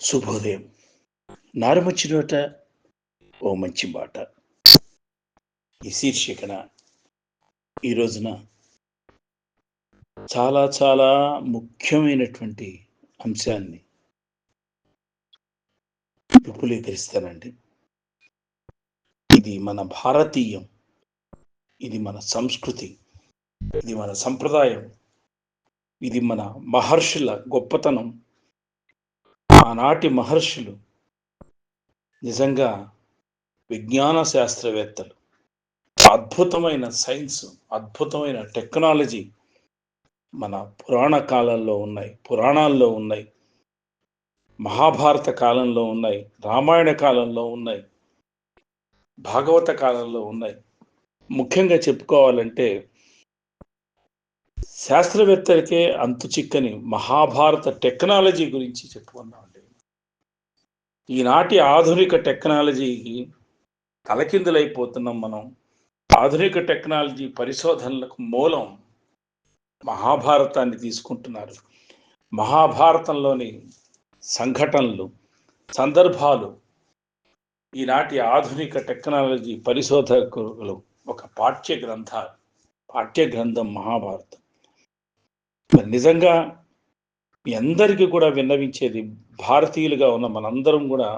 శుభోదయం. నారుమచ్చినోట ఓ మంచి మాట. ఈ శీర్షికన ఈ రోజున చాలా చాలా ముఖ్యమైనటువంటి అంశాన్ని విపులీకరిస్తానండి. ఇది మన భారతీయం ఇది మన సంస్కృతి ఇది మన సంప్రదాయం ఇది మన మహర్షుల గొప్పతనం ఆనాటి మహర్షులు నిజంగా విజ్ఞాన శాస్త్రవేత్తలు. అద్భుతమైన సైన్స్ అద్భుతమైన టెక్నాలజీ మన పురాణ కాలంలో ఉన్నాయి పురాణాల్లో ఉన్నాయి మహాభారత కాలంలో ఉన్నాయి రామాయణ కాలంలో ఉన్నాయి భాగవత కాలంలో ఉన్నాయి. ముఖ్యంగా చెప్పుకోవాలంటే శాస్త్రవేత్తలకే అంతు చిక్కని మహాభారత టెక్నాలజీ గురించి చెప్పుకున్నామండి ఈనాటి ఆధునిక టెక్నాలజీకి తలకిందులైపోతున్నాం మనం. ఆధునిక టెక్నాలజీ పరిశోధనలకు మూలం మహాభారతాన్ని తీసుకుంటున్నారు. మహాభారతంలోని సంఘటనలు సందర్భాలు ఈనాటి ఆధునిక టెక్నాలజీ పరిశోధకులు ఒక పాఠ్య గ్రంథాలు పాఠ్య గ్రంథం మహాభారతం. నిజంగా మీ అందరికీ కూడా విన్నవించేది భారతీయులుగా ఉన్న మనందరం కూడా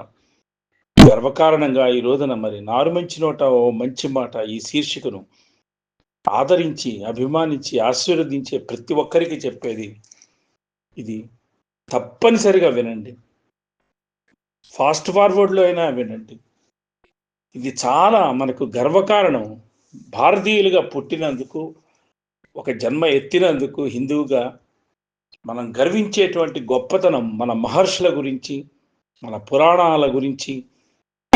గర్వకారణంగా ఈ రోజున మరి నారుమంచి నోట ఓ మంచి మాట ఈ శీర్షికను ఆదరించి అభిమానించి ఆశీర్వదించే ప్రతి ఒక్కరికి చెప్పేది ఇది తప్పనిసరిగా వినండి. ఫాస్ట్ ఫార్వర్డ్లో అయినా వినండి. ఇది చాలా మనకు గర్వకారణం. భారతీయులుగా పుట్టినందుకు ఒక జన్మ ఎత్తినందుకు హిందువుగా మనం గర్వించేటువంటి గొప్పతనం మన మహర్షుల గురించి మన పురాణాల గురించి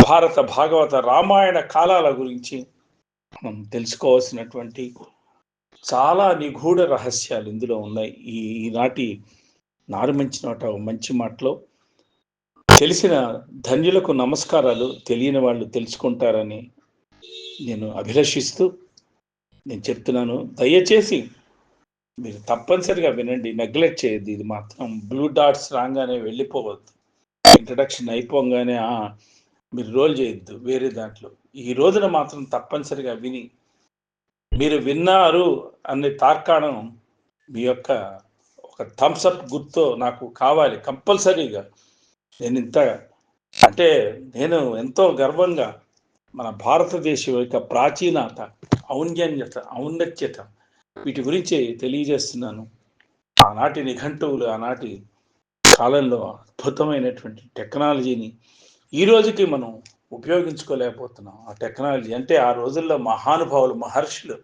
భారత భాగవత రామాయణ కాలాల గురించి మనం తెలుసుకోవాల్సినటువంటి చాలా నిగూఢ రహస్యాలు ఇందులో ఉన్నాయి. ఈ ఈనాటి నారుమంచి నోట మంచి మాటలో తెలిసిన ధన్యులకు నమస్కారాలు తెలియని వాళ్ళు తెలుసుకుంటారని నేను అభిలషిస్తూ నేను చెప్తున్నాను. దయచేసి మీరు తప్పనిసరిగా వినండి నెగ్లెక్ట్ చేయద్దు ఇది మాత్రం. బ్లూ డాట్స్ రాగానే వెళ్ళిపోవద్దు. ఇంట్రడక్షన్ అయిపోగానే మీరు రోల్ చేయొద్దు వేరే దాంట్లో. ఈ రోజున మాత్రం తప్పనిసరిగా విని మీరు విన్నారు అనే తార్కాణం మీ యొక్క ఒక థమ్స్అప్ గుర్తు నాకు కావాలి కంపల్సరీగా. నేను ఇంత అంటే నేను ఎంతో గర్వంగా మన భారతదేశం యొక్క ప్రాచీనత ఔన్నన్యత ఔన్నత్యత వీటి గురించి తెలియజేస్తున్నాను. ఆనాటి నిఘంటువులు ఆనాటి కాలంలో అద్భుతమైనటువంటి టెక్నాలజీని ఈ రోజుకి మనం ఉపయోగించుకోలేకపోతున్నాం. ఆ టెక్నాలజీ అంటే ఆ రోజుల్లో మహానుభావులు మహర్షులు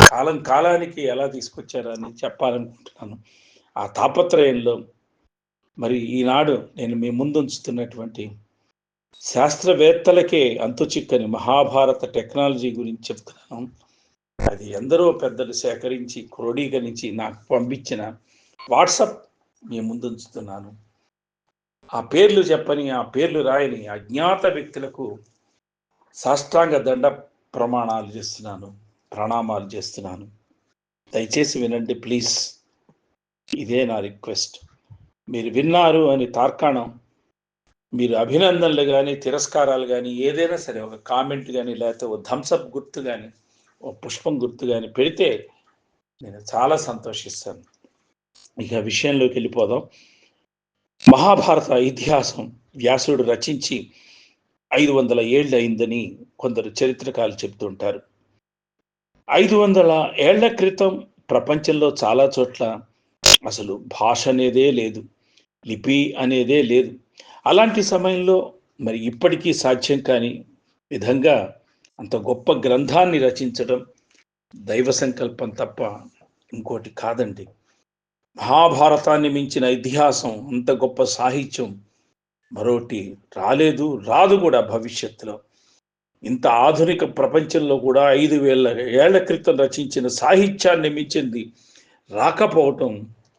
కాలం కాలానికి ఎలా తీసుకొచ్చారని చెప్పాలనుకుంటున్నాను. ఆ తాపత్రయంలో మరి ఈనాడు నేను మీ ముందు ఉంచుతున్నటువంటి శాస్త్రవేత్తలకే అంతు చిక్కని మహాభారత టెక్నాలజీ గురించి చెప్తున్నాను. అది ఎందరో పెద్దలు సేకరించి క్రోడీకరించి నాకు పంపించిన వాట్సప్ మీ ముందుంచుతున్నాను ఆ పేర్లు చెప్పని ఆ పేర్లు రాయని అజ్ఞాత వ్యక్తులకు సాష్టాంగ దండ ప్రమాణాలు చేస్తున్నాను ప్రణామాలు చేస్తున్నాను. దయచేసి వినండి ప్లీజ్. ఇదే నా రిక్వెస్ట్. మీరు విన్నారు అని తార్కాణం. మీరు అభినందనలు కానీ తిరస్కారాలు కానీ ఏదైనా సరే ఒక కామెంట్ కానీ లేకపోతే ఒక థమ్స్అప్ గుర్తు కానీ పుష్పం గుర్తు కానీ పెడితే నేను చాలా సంతోషిస్తాను. ఇక విషయంలోకి వెళ్ళిపోదాం. మహాభారత ఇతిహాసం వ్యాసుడు రచించి ఐదు వందల ఏళ్ళు అయిందని కొందరు చరిత్రకారులు చెప్తుంటారు ఐదు వందల ఏళ్ళ క్రితం ప్రపంచంలో చాలా చోట్ల అసలు భాష అనేదే లేదు లిపి అనేదే లేదు. అలాంటి సమయంలో మరి ఇప్పటికీ సాధ్యం కాని విధంగా అంత గొప్ప గ్రంథాన్ని రచించడం దైవ సంకల్పం తప్ప ఇంకోటి కాదండి. మహాభారతాన్ని మించిన ఇతిహాసం అంత గొప్ప సాహిత్యం మరోటి రాలేదు రాదు కూడా భవిష్యత్తులో. ఇంత ఆధునిక ప్రపంచంలో కూడా ఐదు వేల ఏళ్ళ క్రితం రచించిన సాహిత్యాన్ని మించింది రాకపోవటం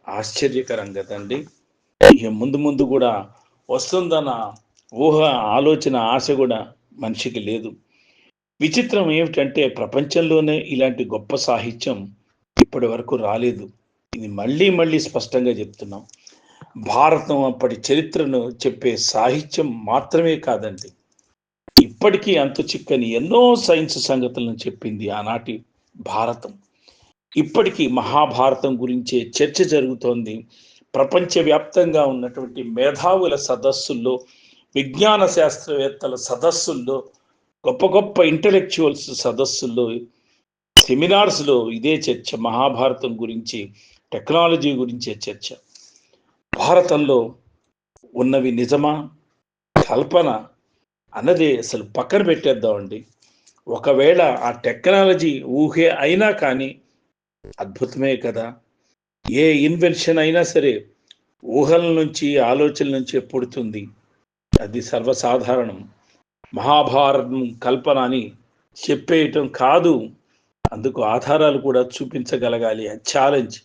ఆశ్చర్యకరం కదండి ఇక ముందు ముందు కూడా వస్తుందన్న ఊహ ఆలోచన ఆశ కూడా మనిషికి లేదు. విచిత్రం ఏమిటంటే ప్రపంచంలోనే ఇలాంటి గొప్ప సాహిత్యం ఇప్పటి వరకు రాలేదు. ఇది మళ్ళీ మళ్ళీ స్పష్టంగా చెప్తున్నాం. భారతం అప్పటి చరిత్రను చెప్పే సాహిత్యం మాత్రమే కాదండి. ఇప్పటికీ అంతు చిక్కని ఎన్నో సైన్స్ సంగతులను చెప్పింది ఆనాటి భారతం. ఇప్పటికీ మహాభారతం గురించే చర్చ జరుగుతోంది. ప్రపంచవ్యాప్తంగా ఉన్నటువంటి మేధావుల సదస్సుల్లో విజ్ఞాన శాస్త్రవేత్తల సదస్సుల్లో గొప్ప గొప్ప ఇంటలెక్చువల్స్ సదస్సుల్లో సెమినార్స్లో ఇదే చర్చ మహాభారతం గురించి టెక్నాలజీ గురించే చర్చ. భారతంలో ఉన్నవి నిజమా? కల్పన? అన్నది అసలు పక్కన పెట్టేద్దామండి. ఒకవేళ ఆ టెక్నాలజీ ఊహే అయినా కానీ అద్భుతమే కదా. ఏ ఇన్వెన్షన్ అయినా సరే ఊహల నుంచి ఆలోచనల నుంచి పుడుతుంది. అది సర్వసాధారణం. మహాభారతం కల్పన అని చెప్పేయటం కాదు. అందుకు ఆధారాలు కూడా చూపించగలగాలి ఛాలెంజ్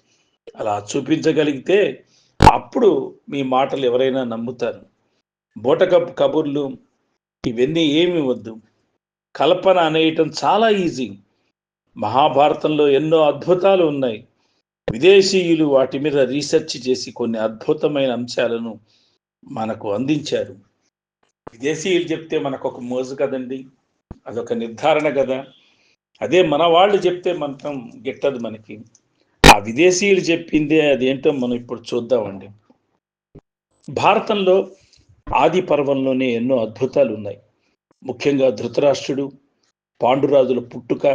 అలా చూపించగలిగితే అప్పుడు మీ మాటలు ఎవరైనా నమ్ముతారు. బోటకప్ కబుర్లు ఇవన్నీ ఏమి వద్దు. కల్పన అనేయటం చాలా ఈజీ మహాభారతంలో ఎన్నో అద్భుతాలు ఉన్నాయి. విదేశీయులు వాటి మీద రీసెర్చ్ చేసి కొన్ని అద్భుతమైన అంశాలను మనకు అందించారు. విదేశీయులు చెప్తే మనకు ఒక మోజు కదండి అదొక నిర్ధారణ కదా. అదే మన వాళ్ళు చెప్తే మనం గిట్టదు మనకి. ఆ విదేశీయులు చెప్పిందే అదేంటో మనం ఇప్పుడు చూద్దామండి. భారతంలో ఆది పర్వంలోనే ఎన్నో అద్భుతాలు ఉన్నాయి. ముఖ్యంగా ధృతరాష్ట్రుడు పాండురాజుల పుట్టుక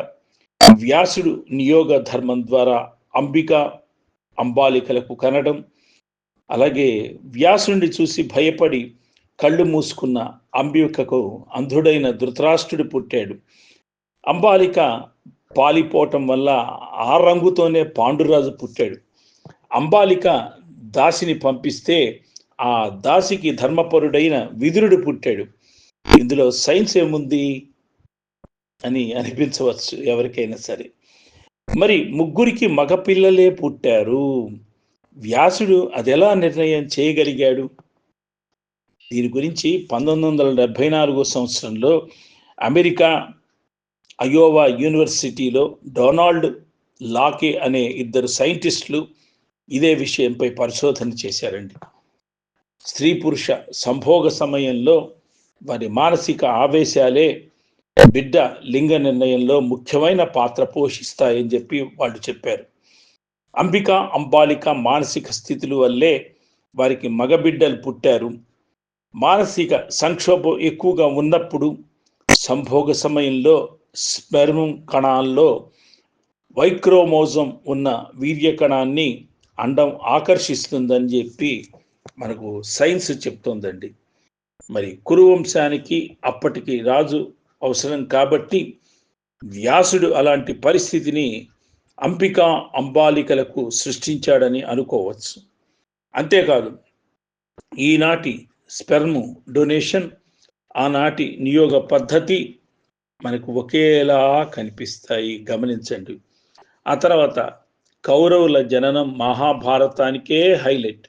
వ్యాసుడు నియోగ ధర్మం ద్వారా అంబిక అంబాలికలకు కనడం అలాగే వ్యాసుడిని చూసి భయపడి కళ్ళు మూసుకున్న అంబికకు అంధుడైన ధృతరాష్ట్రుడు పుట్టాడు. అంబాలిక పాలిపోవటం వల్ల ఆ రంగుతోనే పాండురాజు పుట్టాడు. అంబాలిక దాసిని పంపిస్తే ఆ దాసికి ధర్మపరుడైన విదురుడు పుట్టాడు. ఇందులో సైన్స్ ఏముంది? అని అనిపించవచ్చు ఎవరికైనా సరే. మరి ముగ్గురికి మగపిల్లలే పుట్టారు. వ్యాసుడు అది ఎలా నిర్ణయం చేయగలిగాడు? దీని గురించి పంతొమ్మిది వందల డెబ్భై నాలుగో సంవత్సరంలో అమెరికా అయోవా యూనివర్సిటీలో డొనాల్డ్ లాకే అనే ఇద్దరు సైంటిస్టులు ఇదే విషయంపై పరిశోధన చేశారండి. స్త్రీ పురుష సంభోగ సమయంలో వారి మానసిక ఆవేశాలే బిడ్డ లింగ నిర్ణయంలో ముఖ్యమైన పాత్ర పోషిస్తాయని చెప్పి వాళ్ళు చెప్పారు. అంబిక అంబాలిక మానసిక స్థితుల వల్లే వారికి మగబిడ్డలు పుట్టారు. మానసిక సంక్షోభం ఎక్కువగా ఉన్నప్పుడు సంభోగ సమయంలో స్పెర్మ్ కణాల్లో వైక్రోమోజం ఉన్న వీర్య కణాన్ని అండం ఆకర్షిస్తుందని చెప్పి మనకు సైన్స్ చెప్తోందండి. మరి కురువంశానికి అప్పటికి రాజు అవసరం కాబట్టి వ్యాసుడు అలాంటి పరిస్థితిని అంపిక అంబాలికలకు సృష్టించాడని అనుకోవచ్చు. అంతేకాదు ఈనాటి స్పెర్మ్ డొనేషన్ ఆనాటి నియోగ పద్ధతి మనకు ఒకేలా కనిపిస్తాయి. గమనించండి. ఆ తర్వాత కౌరవుల జననం మహాభారతానికే హైలైట్.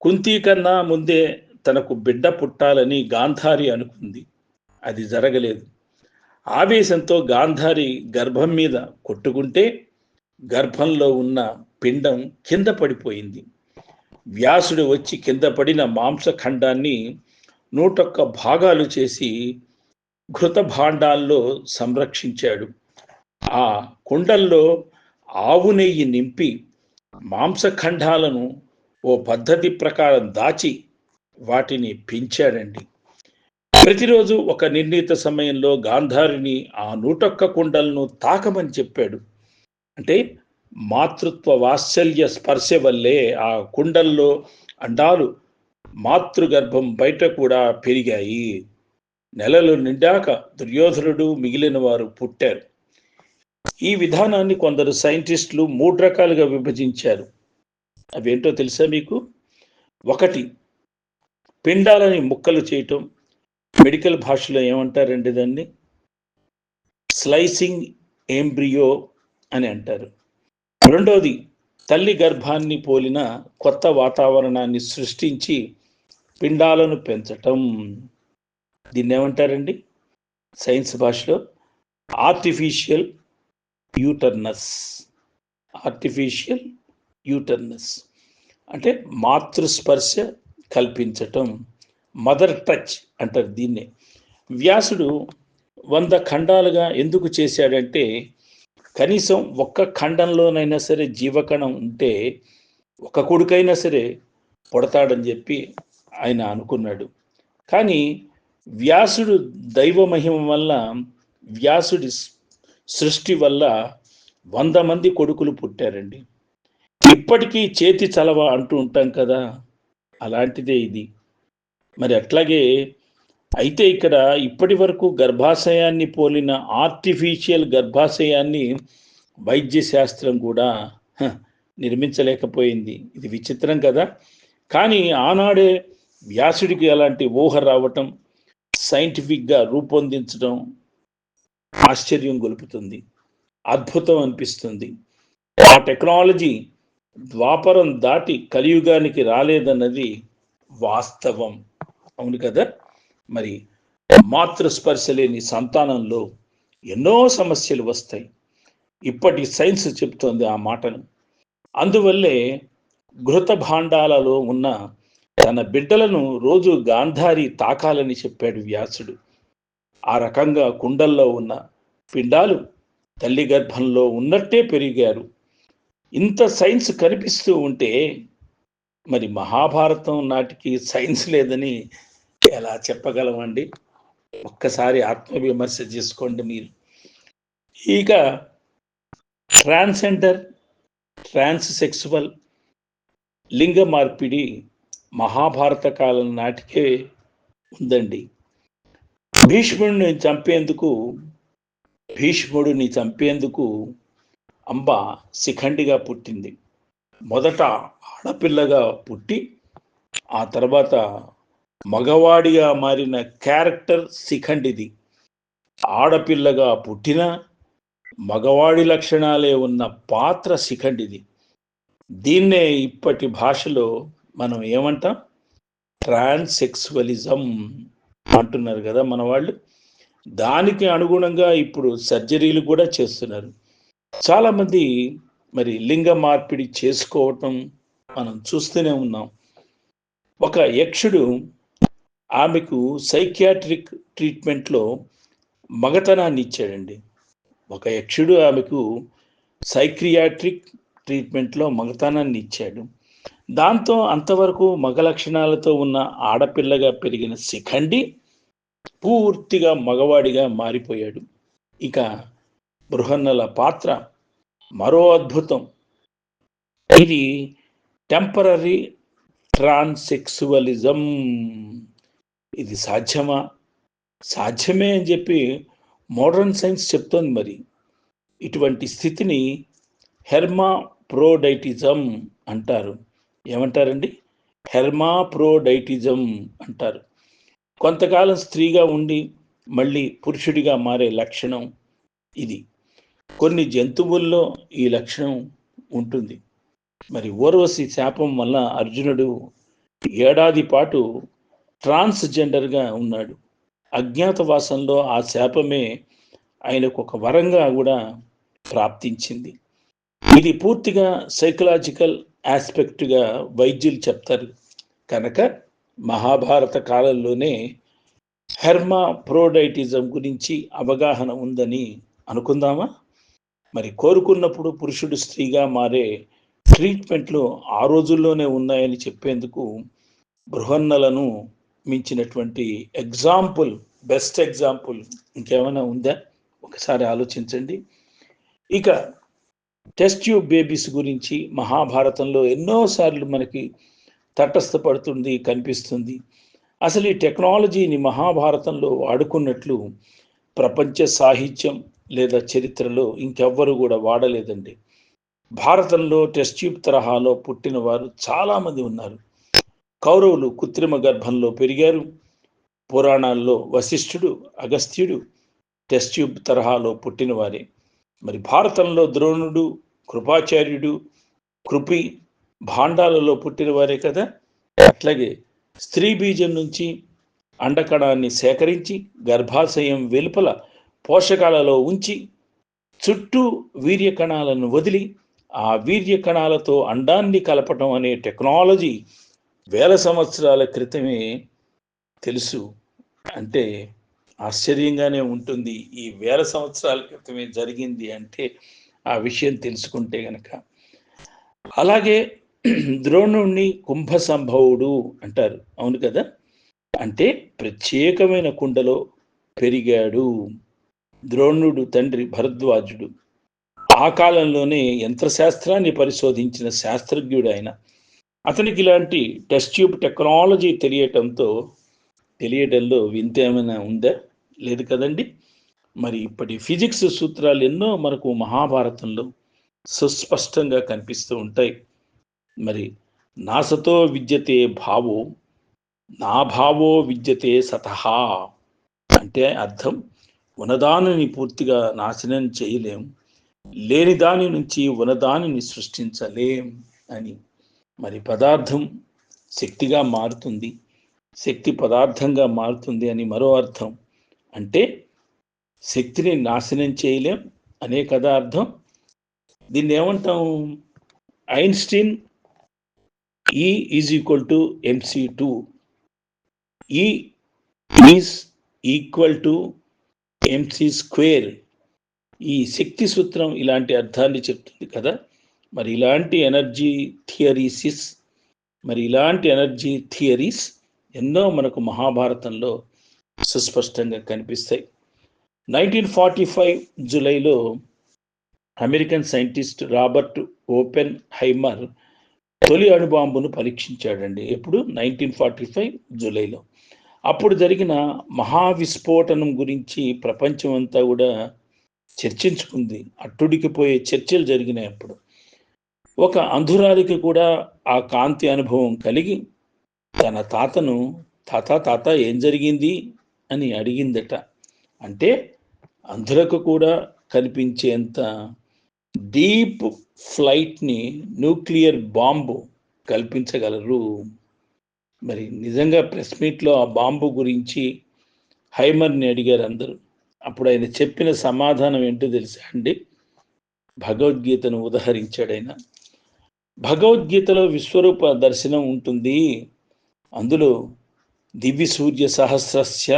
కుంతి కన్నా ముందే తనకు బిడ్డ పుట్టాలని గాంధారి అనుకుంది. అది జరగలేదు. ఆవేశంతో గాంధారి గర్భం మీద కొట్టుకుంటే గర్భంలో ఉన్న పిండం కింద పడిపోయింది. వ్యాసుడు వచ్చి కింద పడిన మాంసఖండాన్ని నూటొక్క భాగాలు చేసి ఘృత భాండాల్లో సంరక్షించాడు. ఆ కుండల్లో ఆవు నెయ్యి నింపి మాంసఖండాలను ఓ పద్ధతి ప్రకారం దాచి వాటిని పెంచాడండి. ప్రతిరోజు ఒక నిర్ణీత సమయంలో గాంధారిని ఆ నూటొక్క కుండలను తాకమని చెప్పాడు. అంటే మాతృత్వ వాత్సల్య స్పర్శ వల్లే ఆ కుండల్లో అండాలు మాతృగర్భం బయట కూడా పెరిగాయి. నెలలు నిండాక దుర్యోధనుడు మిగిలిన వారు పుట్టారు. ఈ విధానాన్ని కొందరు సైంటిస్టులు మూడు రకాలుగా విభజించారు. అవేంటో తెలుసా మీకు? ఒకటి పిండాలని ముక్కలు చేయటం. మెడికల్ భాషలో ఏమంటారండి దాన్ని? స్లైసింగ్ ఎంబ్రియో అని అంటారు. రెండోది తల్లి గర్భాన్ని పోలిన కొత్త వాతావరణాన్ని సృష్టించి పిండాలను పెంచటం. దీన్ని ఏమంటారండి సైన్స్ భాషలో ఆర్టిఫిషియల్ యూటర్నస్. ఆర్టిఫిషియల్ యూటర్నస్ అంటే మాతృస్పర్శ కల్పించటం. మదర్ టచ్ అంటారు దీన్నే. వ్యాసుడు వంద ఖండాలుగా ఎందుకు చేశాడంటే కనీసం ఒక్క ఖండంలోనైనా సరే జీవకణం ఉంటే ఒక కొడుకైనా సరే పొడతాడని చెప్పి ఆయన అనుకున్నాడు. కానీ వ్యాసుడు దైవ మహిమ వల్ల వ్యాసుడి సృష్టి వల్ల వంద మంది కొడుకులు పుట్టారండి. ఇప్పటికీ చేతి చలవ అంటూ ఉంటాం కదా అలాంటిదే ఇది. మరి అట్లాగే అయితే ఇక్కడ ఇప్పటి వరకు గర్భాశయాన్ని పోలిన ఆర్టిఫిషియల్ గర్భాశయాన్ని వైద్య శాస్త్రం కూడా నిర్మించలేకపోయింది. ఇది విచిత్రం కదా? కానీ ఆనాడే వ్యాసుడికి అలాంటి ఊహ రావటం సైంటిఫిక్గా రూపొందించడం ఆశ్చర్యం గొలుపుతుంది. అద్భుతం అనిపిస్తుంది. ఆ టెక్నాలజీ ద్వాపరం దాటి కలియుగానికి రాలేదన్నది వాస్తవం. అవును కదా? మరి మాతృస్పర్శ లేని సంతానంలో ఎన్నో సమస్యలు వస్తాయి. ఇప్పటి సైన్స్ చెప్తోంది ఆ మాటను. అందువల్లే ఘృత భాండాలలో ఉన్న తన బిడ్డలను రోజు గాంధారి తాకాలని చెప్పాడు వ్యాసుడు. ఆ రకంగా కుండల్లో ఉన్న పిండాలు తల్లి గర్భంలో ఉన్నట్టే పెరిగారు. ఇంత సైన్స్ కనిపిస్తూ ఉంటే మరి మహాభారతం నాటికి సైన్స్ లేదని ఎలా చెప్పగలమండి. ఒక్కసారి ఆత్మవిమర్శ చేసుకోండి మీరు. ఇక ట్రాన్స్జెండర్ ట్రాన్స్ సెక్సువల్ లింగ మార్పిడి మహాభారత కాలం నాటికే ఉందండి. భీష్ముడిని చంపేందుకు భీష్ముడిని చంపేందుకు అంబ శిఖండిగా పుట్టింది. మొదట ఆడపిల్లగా పుట్టి ఆ తర్వాత మగవాడిగా మారిన క్యారెక్టర్ శిఖండిది. ఆడపిల్లగా పుట్టిన మగవాడి లక్షణాలే ఉన్న పాత్ర శిఖండిది. దీన్నే ఇప్పటి భాషలో మనం ఏమంటాం? ట్రాన్సెక్సువలిజం అంటున్నారు కదా మన వాళ్ళు. దానికి అనుగుణంగా ఇప్పుడు సర్జరీలు కూడా చేస్తున్నారు. చాలామంది మరి లింగ మార్పిడి చేసుకోవటం మనం చూస్తూనే ఉన్నాం. ఒక యక్షుడు ఆమెకు సైకియాట్రిక్ ట్రీట్మెంట్లో మగతనాన్ని ఇచ్చాడండి. ఒక యక్షుడు ఆమెకు సైక్రియాట్రిక్ ట్రీట్మెంట్లో మగతనాన్ని ఇచ్చాడు. దాంతో అంతవరకు మగ లక్షణాలతో ఉన్న ఆడపిల్లగా పెరిగిన శిఖండి పూర్తిగా మగవాడిగా మారిపోయాడు. ఇక బృహన్నల పాత్ర మరో అద్భుతం. ఇది టెంపరీ ట్రాన్సెక్సువలిజం. ఇది సాధ్యమా? సాధ్యమే అని చెప్పి మోడర్న్ సైన్స్ చెప్తోంది మరి. ఇటువంటి స్థితిని హెర్మా ప్రోడైటిజం అంటారు. ఏమంటారండి? హెర్మా ప్రోడైటిజం అంటారు. కొంతకాలం స్త్రీగా ఉండి మళ్ళీ పురుషుడిగా మారే లక్షణం ఇది. కొన్ని జంతువుల్లో ఈ లక్షణం ఉంటుంది. మరి ఓర్వశి శాపం వల్ల అర్జునుడు ఏడాది పాటు ట్రాన్స్జెండర్గా ఉన్నాడు. అజ్ఞాతవాసంలో ఆ శాపమే ఆయనకు ఒక వరంగా కూడా ప్రాప్తించింది. ఇది పూర్తిగా సైకలాజికల్ ఆస్పెక్ట్గా వైద్యులు చెప్తారు. కనుక మహాభారత కాలంలోనే హెర్మా ప్రోడైటిజం గురించి అవగాహన ఉందని అనుకుందామా? మరి కోరుకున్నప్పుడు పురుషుడు స్త్రీగా మారే ట్రీట్మెంట్లు ఆ రోజుల్లోనే ఉన్నాయని చెప్పేందుకు బృహన్నలను మించినటువంటి ఎగ్జాంపుల్ బెస్ట్ ఎగ్జాంపుల్ ఇంకేమైనా ఉందా? ఒకసారి ఆలోచించండి. ఇక టెస్ట్ ట్యూబ్ బేబీస్ గురించి మహాభారతంలో ఎన్నోసార్లు మనకి తటస్థపడుతుంది కనిపిస్తుంది. అసలు ఈ టెక్నాలజీని మహాభారతంలో వాడుకున్నట్లు ప్రపంచ సాహిత్యం లేదా చరిత్రలో ఇంకెవ్వరు కూడా వాడలేదండి. భారతంలో టెస్ట్ ట్యూబ్ తరహాలో పుట్టిన వారు చాలామంది ఉన్నారు. కౌరవులు కృత్రిమ గర్భంలో పెరిగారు. పురాణాల్లో వశిష్ఠుడు అగస్త్యుడు టెస్ట్ ట్యూబ్ తరహాలో పుట్టినవారే. మరి భారతంలో ద్రోణుడు కృపాచార్యుడు కృపి భాండాలలో పుట్టినవారే కదా. అట్లాగే స్త్రీ బీజం నుంచి అండకణాన్ని సేకరించి గర్భాశయం వెలుపల పోషకాలలో ఉంచి చుట్టూ వీర్యకణాలను వదిలి ఆ వీర్యకణాలతో అండాన్ని కలపటం అనే టెక్నాలజీ వేల సంవత్సరాల క్రితమే తెలుసు. అంటే ఆశ్చర్యంగానే ఉంటుంది. ఈ వేల సంవత్సరాల క్రితమే జరిగింది అంటే ఆ విషయం తెలుసుకుంటే గనక. అలాగే ద్రోణుణ్ణి కుంభ సంభవుడు అంటారు. అవును కదా? అంటే ప్రత్యేకమైన కుండలో పెరిగాడు ద్రోణుడు తండ్రి భరద్వాజుడు. ఆ కాలంలోనే యంత్రశాస్త్రాన్ని పరిశోధించిన శాస్త్రజ్ఞుడు ఆయన. అతనికి ఇలాంటి టెస్ట్ ట్యూబ్ టెక్నాలజీ తెలియటంతో తెలియటంలో వింత ఏమైనా ఉందా? లేదు కదండి. మరి ఇప్పటి ఫిజిక్స్ సూత్రాలు ఎన్నో మనకు మహాభారతంలో సుస్పష్టంగా కనిపిస్తూ ఉంటాయి. మరి నాసతో విద్యతే భావో నా భావో విద్యతే సతహా అంటే అర్థం. ఉన్నదానిని పూర్తిగా నాశనం చేయలేం. లేని దాని నుంచి ఉన్నదానిని సృష్టించలేం అని మరి పదార్థం శక్తిగా మారుతుంది. శక్తి పదార్థంగా మారుతుంది అని మరో అర్థం అంటే శక్తిని నాశనం చేయలేం అనే కదా అర్థం. దీన్ని ఏమంటాం? Einstein E is equal to MC two E is equal to MC square ఈ శక్తి సూత్రం ఇలాంటి అర్థాన్ని చెప్తుంది కదా. మరి ఇలాంటి ఎనర్జీ థియరీసిస్ మరి ఇలాంటి ఎనర్జీ థియరీస్ ఎన్నో మనకు మహాభారతంలో సుస్పష్టంగా కనిపిస్తాయి. నైన్టీన్ ఫార్టీ ఫైవ్ జూలైలో American scientist Robert Oppenheimer తొలి అణుబాంబును పరీక్షించాడండి. ఎప్పుడు? నైన్టీన్ ఫార్టీ ఫైవ్ జూలైలో. అప్పుడు జరిగిన మహావిస్ఫోటనం గురించి ప్రపంచం అంతా కూడా చర్చించుకుంది. అట్టుడికిపోయే చర్చలు జరిగినాయి అప్పుడు. ఒక అంధురాలికి కూడా ఆ కాంతి అనుభవం కలిగి తన తాతను తాత తాత ఏం జరిగింది? అని అడిగిందట. అంటే అంధులకు కూడా కనిపించేంత డీప్ ఫ్లైట్ని న్యూక్లియర్ బాంబు కల్పించగలరు. మరి నిజంగా ప్రెస్ మీట్లో ఆ బాంబు గురించి హైమర్ని అడిగారు అందరూ. అప్పుడు ఆయన చెప్పిన సమాధానం ఏంటో తెలుసా అండి? భగవద్గీతను ఉదహరించాడు ఆయన. భగవద్గీతలో విశ్వరూప దర్శనం ఉంటుంది. అందులో దివ్య సూర్య సహస్రస్య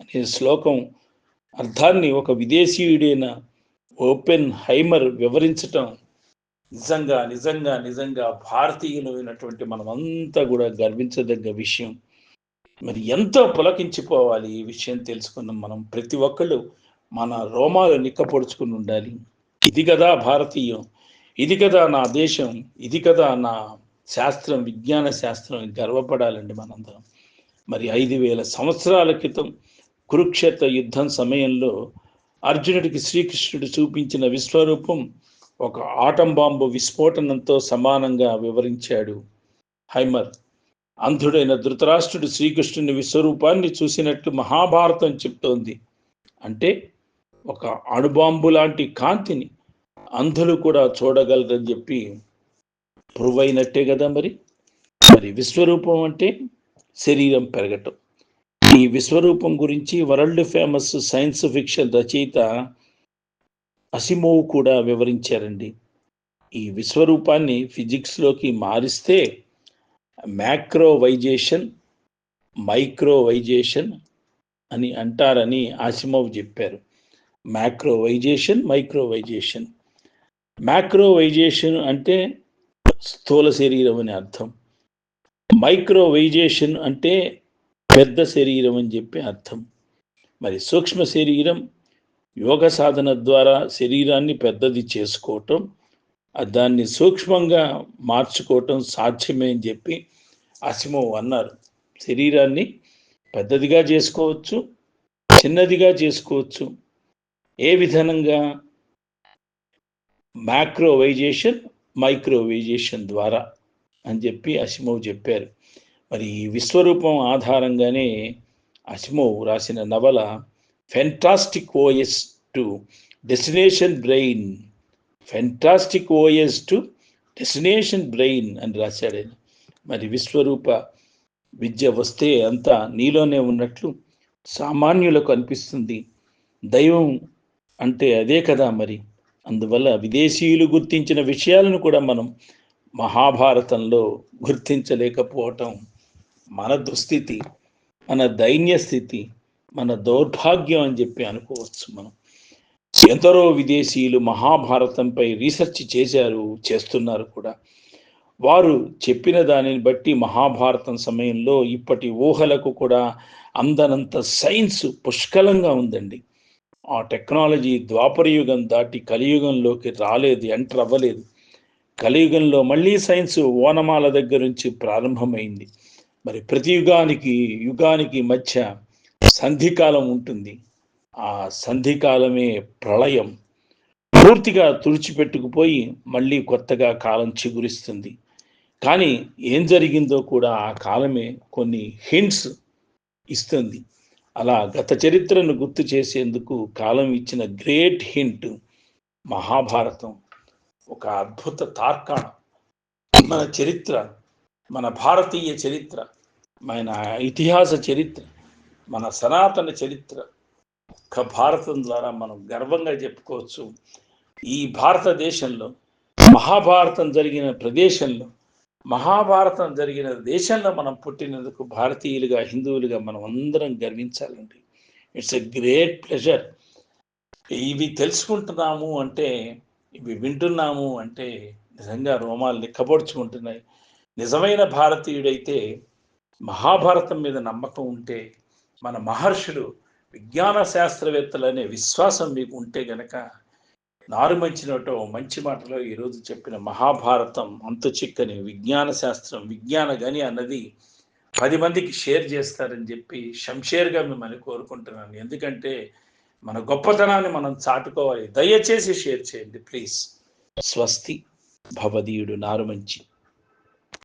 అనే శ్లోకం అర్థాన్ని ఒక విదేశీయుడైన ఓపెన్ హైమర్ వివరించటం నిజంగా నిజంగా నిజంగా భారతీయులమైనటువంటి మనమంతా కూడా గర్వించదగ్గ విషయం. మరి ఎంతో పులకించిపోవాలి ఈ విషయం తెలుసుకున్నాం మనం ప్రతి ఒక్కళ్ళు మన రోమాలు నిక్కపొడుచుకుని ఉండాలి. ఇది కదా భారతీయం. ఇది కదా నా దేశం ఇది కదా నా శాస్త్రం విజ్ఞాన శాస్త్రం గర్వపడాలండి మనందరం. మరి ఐదు వేల సంవత్సరాల క్రితం కురుక్షేత్ర యుద్ధం సమయంలో అర్జునుడికి శ్రీకృష్ణుడు చూపించిన విశ్వరూపం ఒక ఆటం బాంబు విస్ఫోటనంతో సమానంగా వివరించాడు హైమర్. అంధుడైన ధృతరాష్ట్రుడు శ్రీకృష్ణుని విశ్వరూపాన్ని చూసినట్లు మహాభారతం చెప్తోంది. అంటే ఒక అణుబాంబు లాంటి కాంతిని అంధులు కూడా చూడగలరని చెప్పి ప్రూవ్ అయినట్టే కదా మరి? మరి విశ్వరూపం అంటే శరీరం పెరగటం. ఈ విశ్వరూపం గురించి వరల్డ్ ఫేమస్ సైన్స్ ఫిక్షన్ రచయిత అసిమోవ్ కూడా వివరించారండి. ఈ విశ్వరూపాన్ని ఫిజిక్స్లోకి మారిస్తే మ్యాక్రోవైజేషన్ మైక్రోవైజేషన్ అని అంటారని ఆసిమోవ్ చెప్పారు. మ్యాక్రోవైజేషన్ మైక్రోవైజేషన్. మ్యాక్రోవైజేషన్ అంటే స్థూల శరీరం అని అర్థం. మైక్రోవైజేషన్ అంటే పెద్ద శరీరం అని చెప్పి అర్థం. మరి సూక్ష్మ శరీరం యోగ సాధన ద్వారా శరీరాన్ని పెద్దది చేసుకోవటం దాన్ని సూక్ష్మంగా మార్చుకోవటం సాధ్యమే అని చెప్పి అసిమో అన్నారు. శరీరాన్ని పెద్దదిగా చేసుకోవచ్చు చిన్నదిగా చేసుకోవచ్చు. ఏ విధంగా మ్యాక్రోవైజేషన్ మైక్రోవైజేషన్ ద్వారా అని చెప్పి అసిమోవ్ చెప్పారు. మరి ఈ విశ్వరూపం ఆధారంగానే అసిమోవ్ రాసిన నవల fantastic OS two destination brain fantastic OS two destination brain అని రాశాడు ఆయన. మరి విశ్వరూప విద్య వస్తే అంతా నీలోనే ఉన్నట్లు సామాన్యులకు అనిపిస్తుంది. దైవం అంటే అదే కదా మరి. అందువల్ల విదేశీయులు గుర్తించిన విషయాలను కూడా మనం మహాభారతంలో గుర్తించలేకపోవటం మన దుస్థితి మన దైన్య స్థితి మన దౌర్భాగ్యం అని చెప్పి అనుకోవచ్చు మనం. ఎందరో విదేశీయులు మహాభారతంపై రీసెర్చ్ చేశారు చేస్తున్నారు కూడా. వారు చెప్పిన దానిని బట్టి మహాభారతం సమయంలో ఇప్పటి ఊహలకు కూడా అందనంత సైన్స్ పుష్కలంగా ఉందండి. ఆ టెక్నాలజీ ద్వాపరయుగం దాటి కలియుగంలోకి రాలేదు ఎంటర్ అవ్వలేదు. కలియుగంలో మళ్ళీ సైన్స్ ఓనమాల దగ్గర నుంచి ప్రారంభమైంది. మరి ప్రతి యుగానికి యుగానికి మధ్య సంధికాలం ఉంటుంది. ఆ సంధికాలమే ప్రళయం. పూర్తిగా తుడిచిపెట్టుకుపోయి మళ్ళీ కొత్తగా కాలం చిగురిస్తుంది. కానీ ఏం జరిగిందో కూడా ఆ కాలమే కొన్ని హింట్స్ ఇస్తుంది. అలా గత చరిత్రను గుర్తు చేసేందుకు కాలం ఇచ్చిన గ్రేట్ హింట్ మహాభారతం. ఒక అద్భుత తార్కాణం. మన చరిత్ర మన భారతీయ చరిత్ర మన ఇతిహాస చరిత్ర మన సనాతన చరిత్ర ఒక్క భారతం ద్వారా మనం గర్వంగా చెప్పుకోవచ్చు. ఈ భారతదేశంలో మహాభారతం జరిగిన ప్రదేశంలో మహాభారతం జరిగిన దేశంలో మనం పుట్టినందుకు భారతీయులుగా హిందువులుగా మనం అందరం గర్వించాలండి. ఇట్స్ ఎ గ్రేట్ ప్లెజర్ ఇవి తెలుసుకుంటున్నాము అంటే ఇవి వింటున్నాము అంటే నిజంగా రోమాలు నిక్కబొడుచుకుంటున్నాయి నిజమైన భారతీయుడైతే మహాభారతం మీద నమ్మకం ఉంటే మన మహర్షులు విజ్ఞాన శాస్త్రవేత్తలు అనే విశ్వాసం మీకు ఉంటే గనక నారు మంచి మాటలో ఈరోజు చెప్పిన మహాభారతం అంతు చిక్కని విజ్ఞాన శాస్త్రం విజ్ఞాన గని అన్నది పది మందికి షేర్ చేస్తారని చెప్పి షంషేర్గా మిమ్మల్ని కోరుకుంటున్నాను. ఎందుకంటే మన గొప్పతనాన్ని మనం చాటుకోవాలి. దయచేసి షేర్ చేయండి ప్లీజ్. స్వస్తి భవదీయుడు నారుమంచి